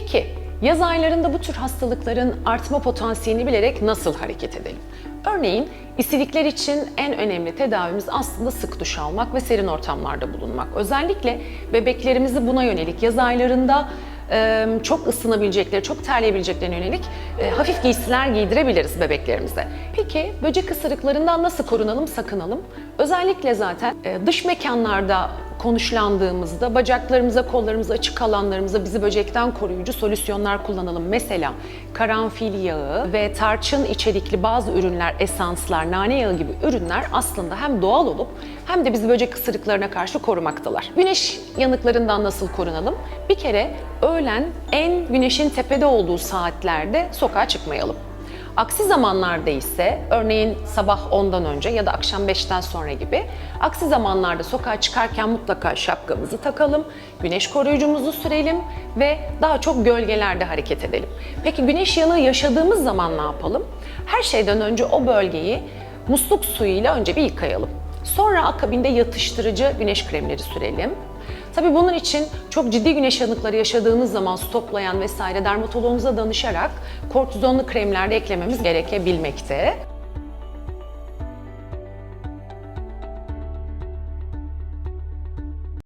Peki yaz aylarında bu tür hastalıkların artma potansiyelini bilerek nasıl hareket edelim? Örneğin isilikler için en önemli tedavimiz aslında sık duş almak ve serin ortamlarda bulunmak. Özellikle bebeklerimizi buna yönelik yaz aylarında çok ısınabilecekleri, çok terleyebileceklerine yönelik hafif giysiler giydirebiliriz bebeklerimize. Peki böcek ısırıklarından nasıl korunalım, sakınalım? Özellikle zaten dış mekanlarda konuşlandığımızda bacaklarımıza, kollarımıza, açık alanlarımıza bizi böcekten koruyucu solüsyonlar kullanalım. Mesela karanfil yağı ve tarçın içerikli bazı ürünler, esanslar, nane yağı gibi ürünler aslında hem doğal olup hem de bizi böcek ısırıklarına karşı korumaktalar. Güneş yanıklarından nasıl korunalım? Bir kere öğlen en güneşin tepede olduğu saatlerde sokağa çıkmayalım. Aksi zamanlarda ise örneğin sabah 10'dan önce ya da akşam 5'ten sonra gibi aksi zamanlarda sokağa çıkarken mutlaka şapkamızı takalım, güneş koruyucumuzu sürelim ve daha çok gölgelerde hareket edelim. Peki güneş yanığı yaşadığımız zaman ne yapalım? Her şeyden önce o bölgeyi musluk suyuyla önce bir yıkayalım. Sonra akabinde yatıştırıcı güneş kremleri sürelim. Tabii bunun için çok ciddi güneş yanıkları yaşadığımız zaman stoplayan vesaire dermatoloğumuza danışarak kortizonlu kremler de eklememiz gerekebilmekte.